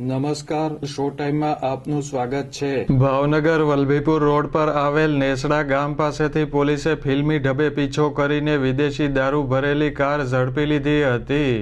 નમસ્કાર, શો ટાઈમમાં આપનું સ્વાગત છે. ભાવનગર વલભીપુર રોડ પર આવેલ નેસડા ગામ પાસેથી પોલીસે ફિલ્મી ઢબે પીછો કરીને વિદેશી દારૂ ભરેલી કાર ઝડપી લીધી હતી.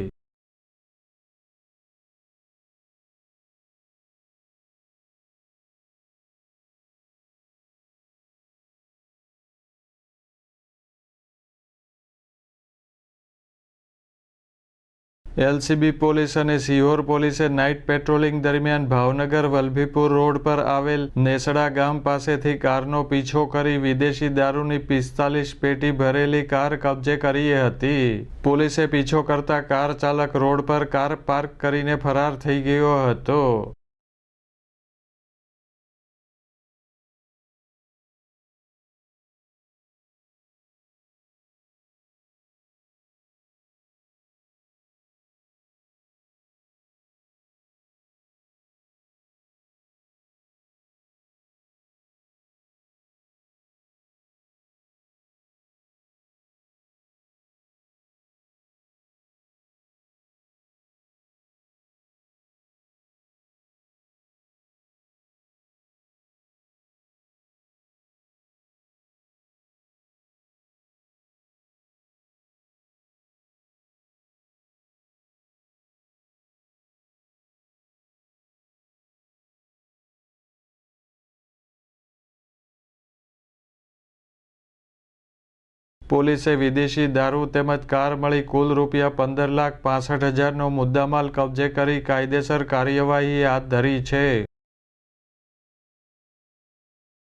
એલસીબી પોલીસ અને સિહોર પોલીસે નાઇટ પેટ્રોલિંગ દરમિયાન ભાવનગર વલભીપુર રોડ પર આવેલ નેસડા ગામ પાસેથી કારનો પીછો કરી વિદેશી દારૂની પિસ્તાલીસ પેટી ભરેલી કાર કબજે કરી હતી. પોલીસે પીછો કરતા કાર ચાલક રોડ પર કાર પાર્ક કરીને ફરાર થઈ ગયો હતો. પોલીસે વિદેશી દારૂ તેમજ કાર મળી કુલ રૂપિયા પંદર લાખ પાસઠ હજારનો મુદ્દામાલ કબજે કરી કાયદેસર કાર્યવાહી હાથ ધરી છે.